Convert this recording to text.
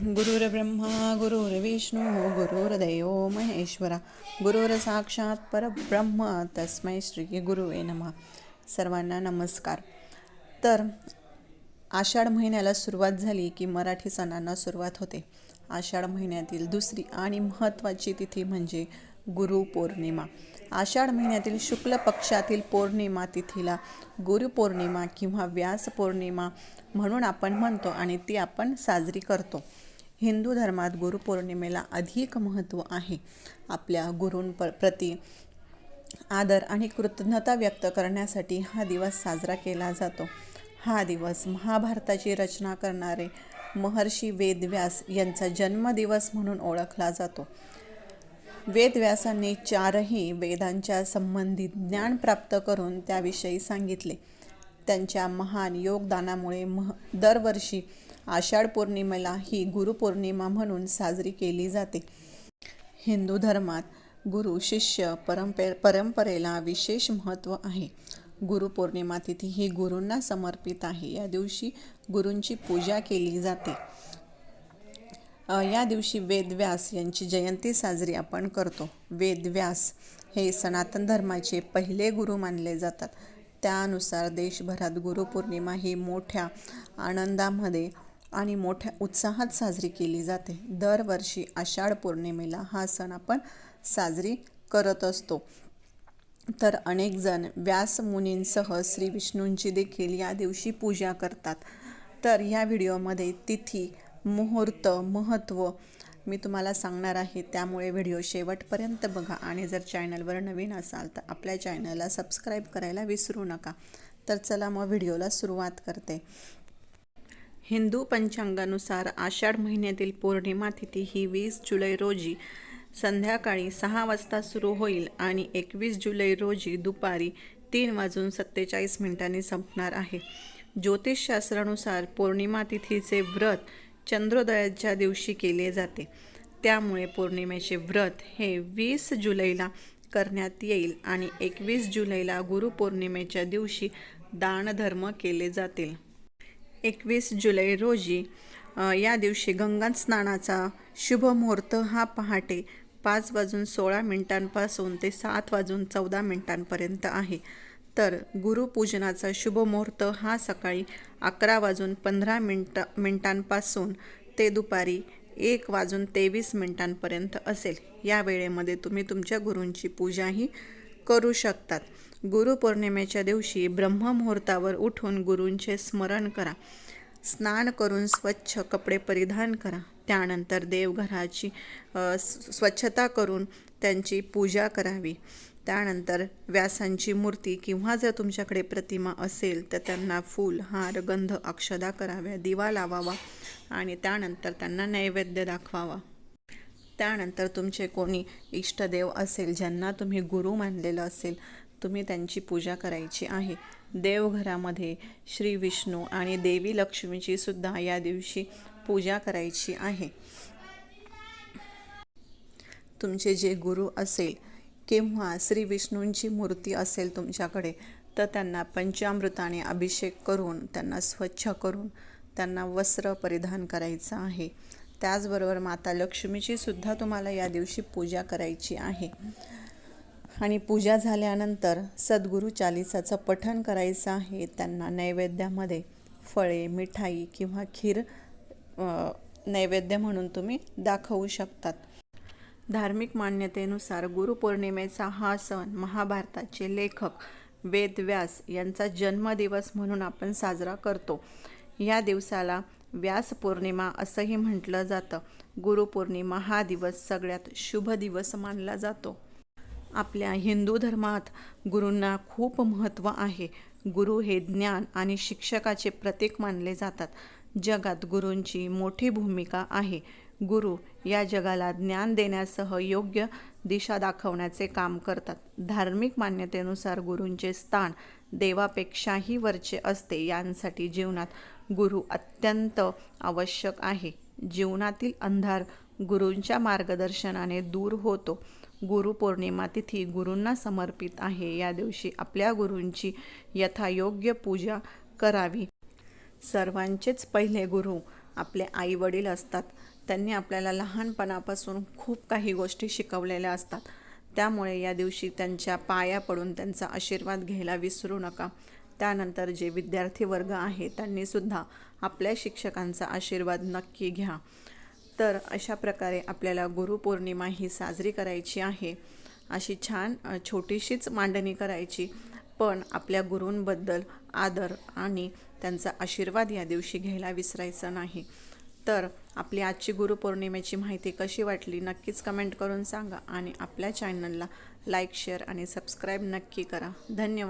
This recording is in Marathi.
गुरुर्ब्रह्मा गुरुर्विष्णू गुरुर्दैव महेश्वरा गुरुरसाक्षात परब्रह्म. तस्मै श्री गुरुवे नमः. सर्वांना नमस्कार. तर आषाढ महिन्याला सुरुवात झाली की मराठी सणांना सुरुवात होते. आषाढ महिन्यातील दुसरी आणि महत्त्वाची तिथी म्हणजे गुरुपौर्णिमा आषाढ महिन्यातील शुक्ल पक्षातील पौर्णिमा तिथीला गुरुपौर्णिमा किंवा व्यास पौर्णिमा म्हणून आपण म्हणतो आणि ती आपण साजरी करतो. हिंदू धर्मात गुरुपौर्णिमेला अधिक महत्त्व आहे. आपल्या गुरूं प प्रती आदर आणि कृतज्ञता व्यक्त करण्यासाठी हा दिवस साजरा केला जातो. हा दिवस महाभारताची रचना करणारे महर्षी वेदव्यास यांचा जन्मदिवस म्हणून ओळखला जातो. वेदव्यासांनी चारही वेदांच्या संबंधित ज्ञान प्राप्त करून त्याविषयी सांगितले. त्यांच्या महान योगदानामुळे मह दरवर्षी आषाढ पौर्णिमेला ही गुरुपौर्णिमा म्हणून साजरी केली जाते. हिंदू धर्मात गुरु शिष्य परंपे परंपरेला विशेष महत्त्व आहे. गुरुपौर्णिमा तिथी ही गुरूंना समर्पित आहे. या दिवशी गुरूंची पूजा केली जाते. या दिवशी वेदव्यास यांची जयंती साजरी आपण करतो. वेदव्यास हे सनातन धर्माचे पहिले गुरु मानले जातात. त्यानुसार देशभरात गुरुपौर्णिमा ही मोठ्या आनंदामध्ये आणि मोठ्या उत्साहात साजरी केली जाते. दरवर्षी आषाढ पौर्णिमेला हा सण आपण साजरी करत असतो. तर अनेक जण व्यास मुनींसह श्री विष्णूंची देखील या दिवशी पूजा करतात. तर या व्हिडिओमध्ये तिथी मुहूर्त महत्त्व मी तुम्हाला सांगणार आहे. त्यामुळे व्हिडिओ शेवटपर्यंत बघा आणि जर चॅनलवर नवीन असाल तर आपल्या चॅनलला सबस्क्राईब करायला विसरू नका. तर चला मग व्हिडिओला सुरुवात करते. हिंदू पंचांगानुसार आषाढ महिन्यातील पौर्णिमा तिथी ही वीस जुलै रोजी संध्याकाळी सहा वाजता सुरू होईल आणि एकवीस जुलै रोजी दुपारी तीन वाजून सत्तेचाळीस मिनिटांनी संपणार आहे. ज्योतिषशास्त्रानुसार पौर्णिमा तिथीचे व्रत चंद्रोदयाच्या दिवशी केले जाते. त्यामुळे पौर्णिमेचे व्रत हे वीस जुलैला करण्यात येईल आणि एकवीस जुलैला गुरुपौर्णिमेच्या दिवशी दानधर्म केले जातील. एकवीस जुलै रोजी या दिवशी गंगा स्नानाचा शुभ मुहूर्त हा पहाटे पाच वाजून सोळा मिनिटांपासून ते सात वाजून चौदा मिनिटांपर्यंत आहे. तर गुरुपूजनाचा शुभ मुहूर्त हा सकाळी अकरा वाजून पंधरा मिनटं मिनटांपासून ते दुपारी एक वाजून तेवीस मिनटांपर्यंत असेल. या वेळेमध्ये तुम्ही तुमच्या गुरूंची पूजाही करू शकतात. गुरुपौर्णिमेच्या दिवशी ब्रह्ममुहूर्तावर उठून गुरूंचे स्मरण करा. स्नान करून स्वच्छ कपडे परिधान करा. त्यानंतर देवघराची स्वच्छता करून त्यांची पूजा करावी. त्यानंतर व्यासांची मूर्ती किंवा जर तुमच्याकडे प्रतिमा असेल तर त्यांना फूल हार गंध अक्षदा कराव्या दिवा लावावा आणि त्यानंतर त्यांना नैवेद्य दाखवावा. त्यानंतर तुमचे कोणी इष्टदेव असेल ज्यांना तुम्ही गुरु मानलेलं असेल तुम्ही त्यांची पूजा करायची आहे. देवघरामध्ये श्री विष्णू आणि देवी लक्ष्मीची सुद्धा या दिवशी पूजा करायची आहे. तुमचे जे गुरु असेल किंवा श्री विष्णूंची मूर्ती असेल तुमच्याकडे तर त्यांना पंचामृताने अभिषेक करून त्यांना स्वच्छ करून त्यांना वस्त्र परिधान करायचं आहे. त्याचबरोबर माता लक्ष्मीची सुद्धा तुम्हाला या दिवशी पूजा करायची आहे. आणि पूजा झाल्यानंतर सद्गुरू चालिसाचं पठण करायचं आहे. त्यांना नैवेद्यामध्ये फळे मिठाई किंवा खीर नैवेद्य म्हणून तुम्ही दाखवू शकतात. धार्मिक मान्यतेनुसार गुरुपौर्णिमेचा हा सण महाभारताचे लेखक वेदव्यास यांचा जन्मदिवस म्हणून आपण साजरा करतो. या दिवसाला व्यास पौर्णिमा असंही म्हटलं जातं. गुरुपौर्णिमा हा दिवस सगळ्यात शुभ दिवस मानला जातो. आपल्या हिंदू धर्मात गुरूंना खूप महत्त्व आहे. गुरु हे ज्ञान आणि शिक्षकाचे प्रतीक मानले जातात. जगात गुरूंची मोठी भूमिका आहे. गुरु या जगाला ज्ञान देण्यासह योग्य दिशा दाखवण्याचे काम करतात. धार्मिक मान्यतेनुसार गुरूंचे स्थान देवापेक्षाही वरचे असते. यांसाठी जीवनात गुरु अत्यंत आवश्यक आहे. जीवनातील अंधार गुरूंच्या मार्गदर्शनाने दूर होतो. गुरुपौर्णिमा तिथी गुरूंना समर्पित आहे. या दिवशी आपल्या गुरूंची यथायोग्य पूजा करावी. सर्वांचेच पहिले गुरु आपले आई वडील असतात. त्यांनी आपल्याला लहानपणापासून खूप काही गोष्टी शिकवलेल्या असतात. त्यामुळे या दिवशी त्यांच्या पाया पडून त्यांचा आशीर्वाद घ्यायला विसरू नका. त्यानंतर जे विद्यार्थी वर्ग आहे त्यांनीसुद्धा आपल्या शिक्षकांचा आशीर्वाद नक्की घ्या. तर अशा प्रकारे आपल्याला गुरुपौर्णिमा ही साजरी करायची आहे. अशी छान छोटीशीच मांडणी करायची. पण आपल्या गुरूंबद्दल आदर आणि त्यांचा आशीर्वाद या दिवशी घ्यायला विसरायचं नाही. तर आपली आजची गुरुपौर्णिमेची माहिती कशी वाटली नक्कीच कमेंट करून सांगा आणि आपल्या चॅनलला लाईक शेअर आणि सबस्क्राईब नक्की करा. धन्यवाद.